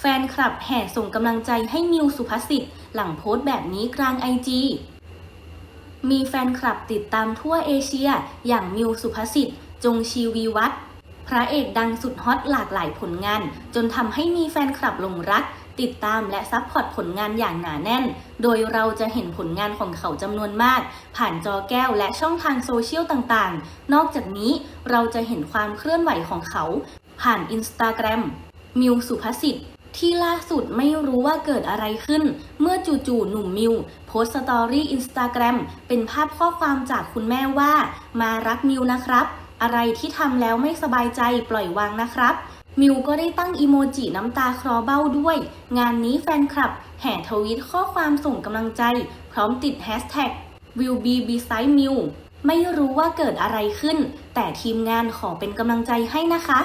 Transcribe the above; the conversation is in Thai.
แฟนคลับแห่ส่งกำลังใจให้มิวสุภาษิตหลังโพสต์แบบนี้กลางไอจีมีแฟนคลับติดตามทั่วเอเชีย อย่างมิวสุภาษิตจงชีวีวัฒน์พระเอกดังสุดฮอตหลากหลายผลงาน จนทำให้มีแฟนคลับหลงรัก ติดตามและซัพพอร์ตผลงานอย่างหนาแน่น โดยเราจะเห็นผลงานของเขาจำนวนมาก ผ่านจอแก้วและช่องทางโซเชียลต่างๆ นอกจากนี้เราจะเห็นความเคลื่อนไหวของเขา ผ่านอินสตาแกรมมิวสุภาษิต ที่ล่าสุดไม่รู้ว่าเกิดอะไรขึ้น เมื่อจู่ๆหนุ่มมิวโพสต์สตอรี่อินสตาแกรมเป็นภาพข้อความจากคุณแม่ว่า มารักมิวนะครับ อะไรที่ทำแล้วไม่สบายใจปล่อยวางนะครับ มิวก็ได้ตั้งอีโมจิน้ำตาคลอเบ้าด้วย งานนี้แฟนคลับ แห่ทวีตข้อความส่งกำลังใจ พร้อมติดแฮชแท็ก will be beside Miu ไม่รู้ว่าเกิดอะไรขึ้น แต่ทีมงานขอเป็นกำลังใจให้นะคะ